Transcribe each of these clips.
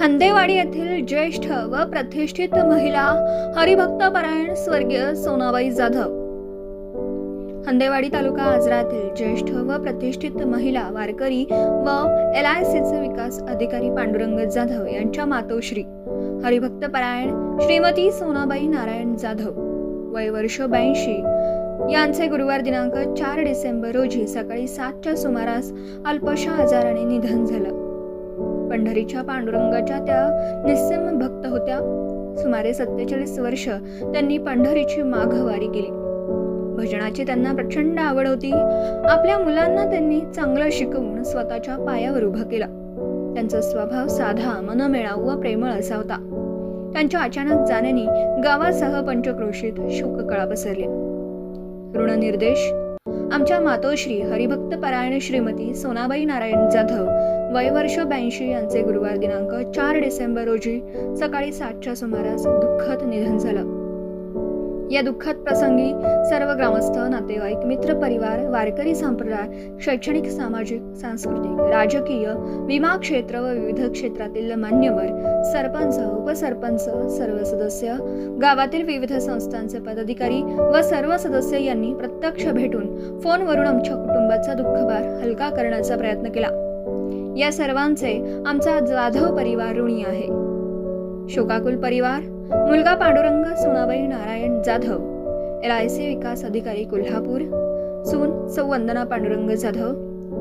हंदेवाडी येथील ज्येष्ठ व प्रतिष्ठित महिला हरिभक्त परायण स्वर्गीय सोनाबाई जाधव. हंदेवाडी तालुका आजरातील ज्येष्ठ व प्रतिष्ठित महिला वारकरी व एल आय सीचे विकास अधिकारी पांडुरंग जाधव यांच्या मातोश्री हरिभक्त परायण श्रीमती सोनाबाई नारायण जाधव. वय वर्ष ब्याऐंशी. यांचे गुरुवार दिनांक चार डिसेंबर रोजी सकाळी सातच्या सुमारास अल्पशा आजाराने निधन झालं. पंढरीच्या पांडुरंगाच्या त्या निस्सिम भक्त होत्या. सुमारे सत्तेचाळीस वर्ष त्यांनी पंढरीची माघवारी केली. भजनाची त्यांना प्रचंड आवड होती. आपल्या मुलांना त्यांनी चांगलं शिकवून स्वतःच्या पायावर उभं केलं. त्यांचा स्वभाव साधा मनमिळाऊ व प्रेमळ असा होता. त्यांच्या अचानक जाण्याने गावासह पंचक्रोशीत शोककळा पसरल्या ऋणनिर्देश आमच्या मातोश्री हरिभक्त परायण श्रीमती सोनाबाई नारायण जाधव वय वर्ष ब्याऐंशी यांचे गुरुवार दिनांक चार डिसेंबर रोजी सकाळी सातच्या सुमारास दुःखद निधन झालं. या दुःखद प्रसंगी सर्व ग्रामस्थ नातेवाईक मित्र परिवार वारकरी संप्रदाय शैक्षणिक सामाजिक सांस्कृतिक राजकीय विमा क्षेत्र व विविध क्षेत्रातील मान्यवर सरपंच उपसरपंच सर्व सदस्य गावातील विविध संस्थांचे पदाधिकारी व सर्व सदस्य यांनी प्रत्यक्ष भेटून फोनवरून आमच्या कुटुंबाचा दुःखभार हलका करण्याचा प्रयत्न केला. या सर्वांचे आमचा जाधव परिवार ऋणी आहे. शोकाकुल परिवार मुलगा Pandurang Sonabai Narayan Jadhav L I C विकास अधिकारी कोल्हापूर सून सौ वंदना पांडुरंग जाधव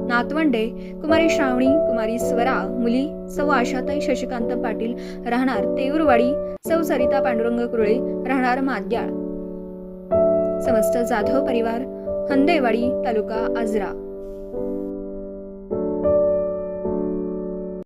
नातवंडे कुमारी श्रावणी कुमारी स्वरा मुली सौ आशाताई शशिकांत पाटील राहणार तेऊरवाडी सौ सरिता पांडुरंग कुरळे राहणार माद्याळ. समस्त जाधव परिवार हंदेवाडी तालुका आजरा.